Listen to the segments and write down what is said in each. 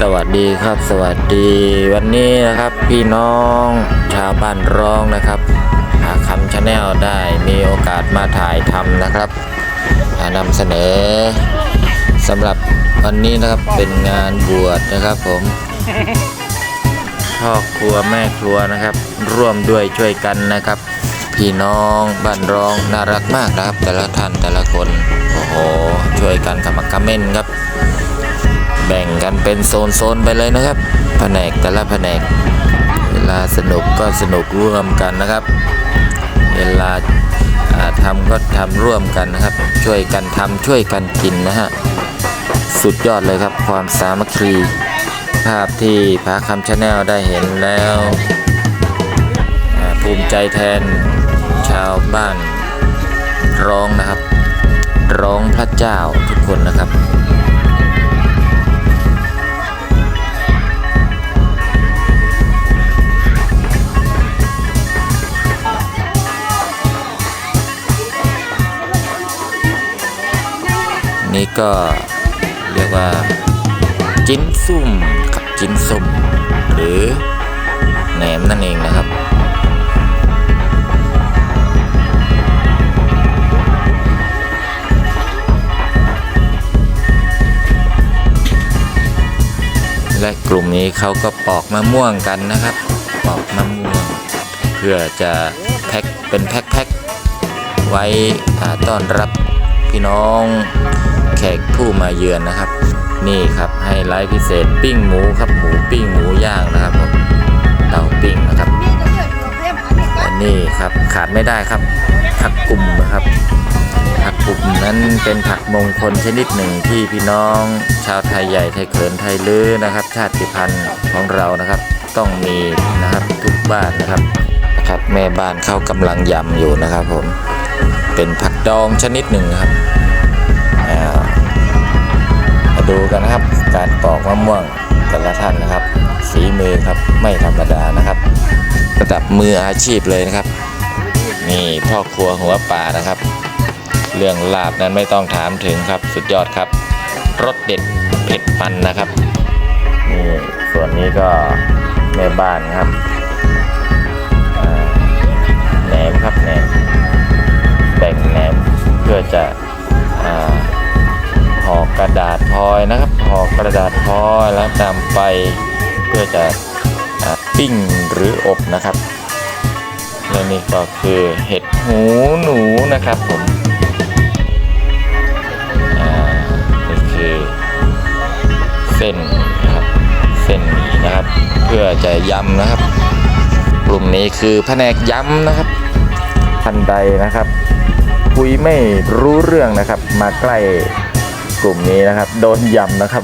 สวัสดีครับ สวัสดีวันนี้นะครับพี่น้องชาวบ้านร้องนะครับหาคำชาแนลได้มีโอกาสมาถ่ายทำนะครับนำเสนอสำหรับวันนี้นะครับเป็นงานบวชนะครับผมพ่อครัวแม่ครัวนะครับ ร่วมด้วยช่วยกันนะครับ พี่น้องบ้านร้องน่ารักมากนะครับ แต่ละท่านแต่ละคนโอ้โหช่วยกันขมักเม้นครับ แบ่งกันเป็นโซนๆไปเลยนะครับ แผนกแต่ละแผนก เวลาสนุกก็สนุกร่วมกันนะครับ เวลาทำก็ทำร่วมกันนะครับ ช่วยกันทำช่วยกันกินนะฮะสุดยอดเลยครับความสามัคคีภาพที่พาคำชาแนลได้เห็นแล้วภูมิใจแทนชาวบ้านร้องนะครับ ร้องพระเจ้าทุกคนนะครับ นี่ก็เรียกว่าจิ้นซุ่มกับจิ้นส้มหรือแหนมนั่นเองนะครับและกลุ่มนี้เขาก็ปอกมะม่วงกันนะครับ ปอกมะม่วง เพื่อจะแพ็คเป็นแพ็คๆไว้ต้อนรับพี่น้อง แขกผู้มาเยือนนะครับ นี่ครับไฮไลท์พิเศษปิ้งหมูครับหมูปิ้งหมูย่างนะครับผมเตาปิ้งนะครับและนี่ครับขาดไม่ได้ครับผักกุ่มนะครับ ผักกุ่มนั้นเป็นผักมงคลชนิดหนึ่งที่พี่น้อง ชาวไทยใหญ่ไทยเขินไทยลื้อนะครับ ชาติพันธุ์ของเรานะครับ ต้องมีนะครับทุกบ้านนะครับนะครับแม่บ้านเขากำลังยำอยู่นะครับผมเป็นผักดองชนิดหนึ่งนะครับอ่ามา ดูกันนะครับ การปอกมะม่วงแต่ละท่านนะครับฝีมือครับไม่ธรรมดานะครับ ระดับมืออาชีพเลยนะครับ นี่พ่อครัวหัวป่านะครับ เรื่องลาบนั้นไม่ต้องถามถึงครับ สุดยอดครับรสเด็ดเผ็ดมันนะครับนี่ส่วนนี้ก็แม่บ้านครับแหนมครับแหนมแบ่งแหนมเพื่อจะ ดาษพลอยนะครับห่อกระดาษพลอยแล้วนำไปเพื่อจะอปิ้งหรืออบนะครับและนี่ก็คือเห็ดหูหนูนะครับผมอ่านี่คือเส้นนะครับเส้นหมี่นะครับ เพื่อจะยำนะครับ กลุ่มนี้คือแผนกยำนะครับทันใดนะครับ คุยไม่รู้เรื่องนะครับมาใกล้ กลุ่มนี้นะครับ โดนยำนะครับ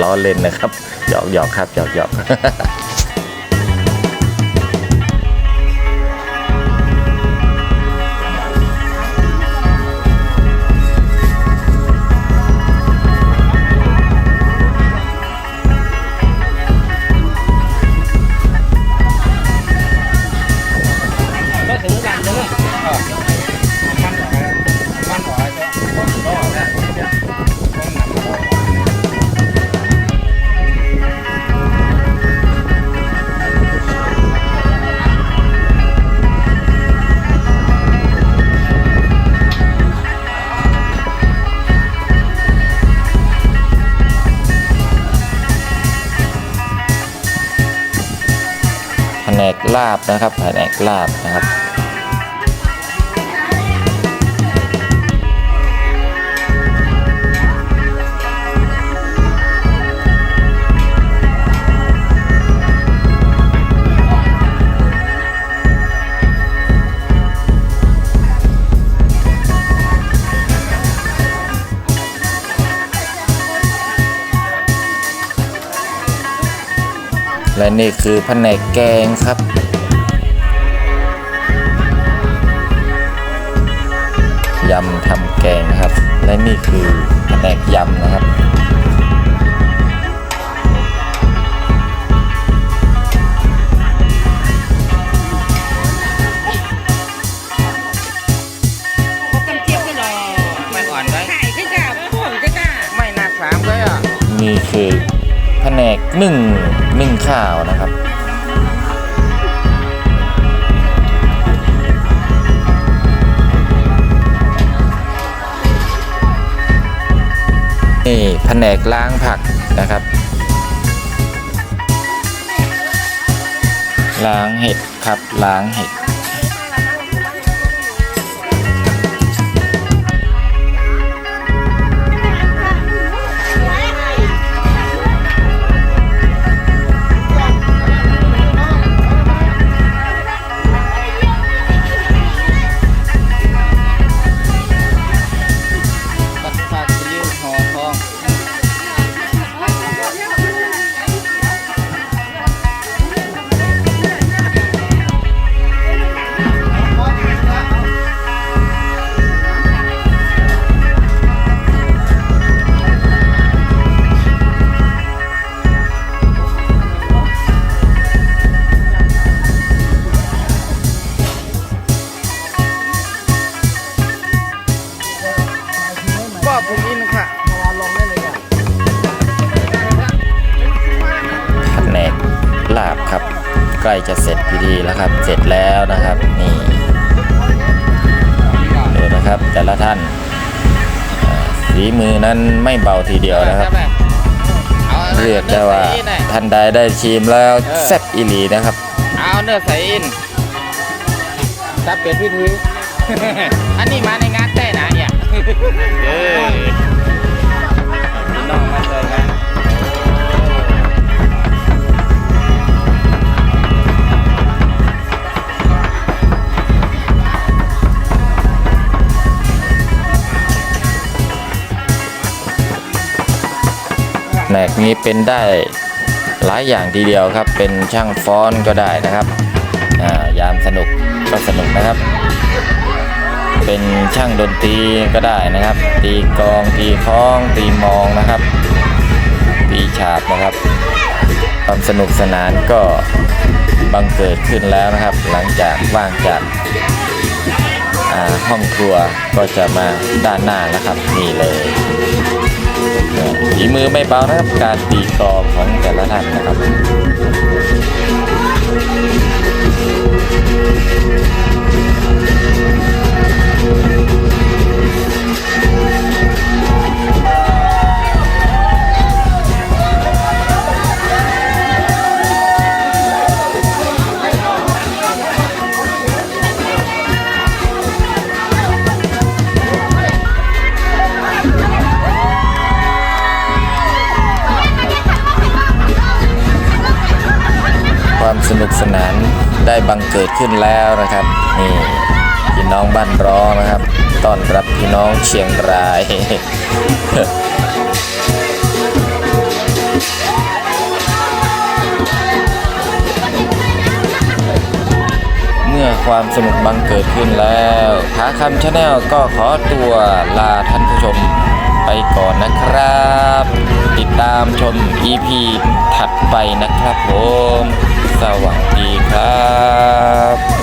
ล้อเล่นนะครับหยอกหยอกครับหยอกหยอก ลาบนะครับแผนกลาบนะครับ และนี่คือแผนกแกงครับ ยำทำแกงนะครับ และนี่คือแผนกยำนะครับ ข้าวนะครับ นี่แผนกล้างผักนะครับ ล้างเห็ดครับล้างเห็ด ท่านอ่าฝีมือนั้นไม่เบาทีเดียวนะครับ เรียกได้ว่าท่านใดได้ชิมแล้วแซ่บอีหลีนะครับ เอาเนื้อใส่อินจับเป็ดพิธีอันนี้มาในงานแต่นะเนี่ย นี้เป็นได้หลายอย่างทีเดียวครับ เป็นช่างฟ้อนก็ได้นะครับยามสนุกก็สนุกนะครับ เป็นช่างดนตรีก็ได้นะครับ ตีกลองตีคล้อง ตีมองนะครับ ตีฉาบนะครับความสนุกสนานก็บังเกิดขึ้นแล้วนะครับ หลังจากว่างจากห้องครัวก็จะมาด้านหน้านะครับนี่เลย ฝีมือไม่เบานะครับการตีกลองของแต่ละท่านนะครับ สนุกสนานได้บังเกิดขึ้นแล้วนะครับนี่พี่น้องบ้านร้องนะครับต้อนรับพี่น้องเชียงรายเมื่อความสนุกบังเกิดขึ้นแล้วขาคำชาแนลก็ขอตัวลาท่านผู้ชมไปก่อนนะครับ ติดตามชม EP ถัดไปนะครับผม สวัสดีครับ